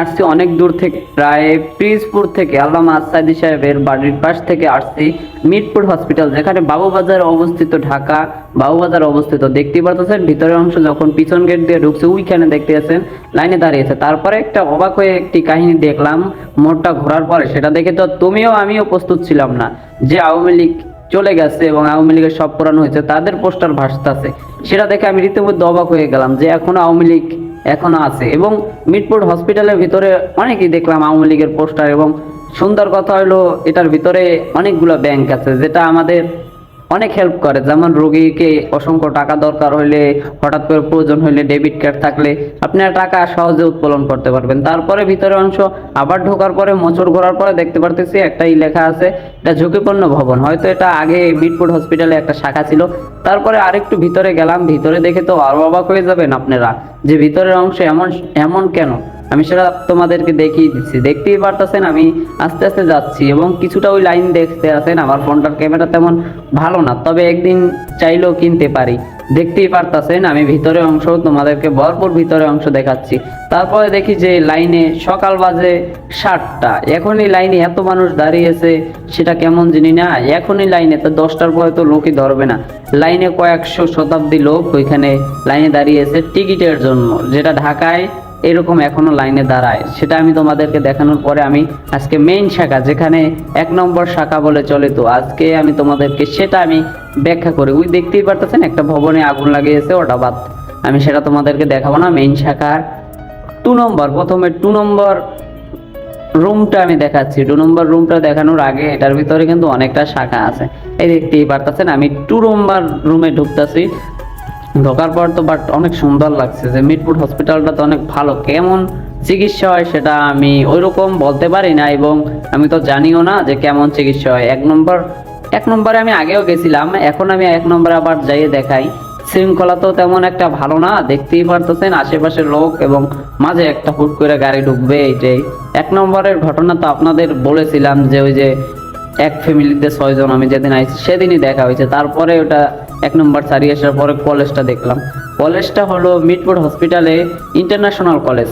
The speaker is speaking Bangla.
আসছি অনেক দূর থেকে, প্রায় পিরিজপুর থেকে, আল্লামা আসাদি সাহেবের বাড়ির পাশ থেকে আসছি মিরপুর হসপিটাল, যেখানে বাবুবাজার অবস্থিত ঢাকা, বাবুবাজার অবস্থিত দেখতে পাচ্ছেন ভিতরের অংশ যখন পিছন গেট দিয়ে ঢুকছে, ওইখানে দেখতে আছেন, লাইনে দাঁড়িয়েছে তারপরে একটা অবাক হয়ে একটি কাহিনী দেখলাম, মোড়টা ঘোরার পরে, সেটা দেখে তো তুমিও আমিও প্রস্তুত ছিলাম না যে আওয়ামী লীগ চলে গেছে এবং আওয়ামী লীগের সব পুরানো হয়েছে, তাদের পোস্টার ভাসতেছে। সেটা দেখে আমি রীতিমধ্যে অবাক হয়ে গেলাম যে এখন আওয়ামী লীগ এখনও আছে। এবং মিরপুর হসপিটালের ভিতরে অনেকই দেখলাম আওয়ামী লীগের পোস্টার এবং সুন্দর কথা হলো এটার ভিতরে অনেকগুলো ব্যাংক আছে, যেটা আমাদের অনেক হেল্প করে। যেমন রোগীকে অসংখ্য টাকা দরকার হলে হঠাৎ করে প্রয়োজন হলে ডেবিট কার্ড থাকলে আপনারা টাকা সহজে উত্তোলন করতে পারবেন। তারপরে ভিতরে অংশ আবার ঢোকার পরে, মোচড় ঘোরার পরে দেখতে পারতেছি একটাই লেখা আছে, এটা ঝুঁকিপূর্ণ ভবন। হয়তো এটা আগে মিটপুর হসপিটালে একটা শাখা ছিল। তারপরে আরেকটু ভিতরে গেলাম, ভিতরে দেখে তো আরও অবাক হয়ে যাবেন আপনারা যে ভিতরের অংশ এমন এমন কেন? আমি সেটা তোমাদেরকে দেখিয়ে দিচ্ছি। দেখতেই পারতেছেন, আমি আস্তে আস্তে যাচ্ছি এবং কিছুটা ওই লাইন দেখতে আছেন, আমার ফোনটার ক্যামেরা তেমন ভালো না, তবে একদিন চাইলেও কিনতে পারি। দেখতেই পারতেছেন, আমি ভিতরে অংশ, তোমাদেরকে ভরপুর ভিতরে অংশ দেখাচ্ছি। তারপরে দেখি যে লাইনে সকাল বাজে সাতটা, এখনই লাইনে এত মানুষ দাঁড়িয়েছে সেটা কেমন জানি না, এখনই লাইনে, তো দশটার পরে তো লোকই ধরবে না। লাইনে কয়েকশো শতাব্দী লোক ওইখানে লাইনে দাঁড়িয়েছে টিকিটের জন্য, যেটা ঢাকায় এরকম এখনও লাইনে দাঁড়ায়। সেটা আমি তোমাদেরকে দেখানোর পরে আমি আজকে মেইন শাখা, যেখানে এক নম্বর শাখা বলে চলে তো, আজকে আমি তোমাদেরকে সেটা আমি ব্যাখ্যা করি। ওই দেখতেই পারতেছেন, একটা ভবনে আগুন লাগিয়েছে ওটা বাদ আমি সেটা তোমাদেরকে দেখাবো না মেইন শাখার টু নম্বর, প্রথমে টু নম্বর রুমটা আমি দেখাচ্ছি। টু নম্বর রুমটা দেখানোর আগে এটার ভিতরে কিন্তু অনেকটা শাখা আছে। এই দেখতেই পারতেছেন, আমি টু নম্বর রুমে ঢুকতেছি। ঢোকার পর তো বাট অনেক সুন্দর লাগছে যে মিরপুর হসপিটালটা তো অনেক ভালো। কেমন চিকিৎসা হয় সেটা আমি ওইরকম বলতে পারি না এবং আমি তো জানিও না যে কেমন চিকিৎসা হয়। এক নম্বর, এক নম্বরে আমি আগেও গেছিলাম, এখন আমি এক নম্বরে আবার যাইয়ে দেখাই। শৃঙ্খলা তো তেমন একটা ভালো না, দেখতেই পারতেছেন আশেপাশের লোক এবং মাঝে একটা হুট করে গাড়ি ঢুকবে এইটাই এক নম্বরের ঘটনা তো আপনাদের বলেছিলাম যে ওই যে এক ফ্যামিলিতে ছয়জন, আমি যেদিন আইছি সেদিনই দেখা হয়েছে। তারপরে ওটা এক নম্বর ছাড়িয়ে আসার পরে কলেজটা দেখলাম। কলেজটা হলো মিটপুর হসপিটালে ইন্টারন্যাশনাল কলেজ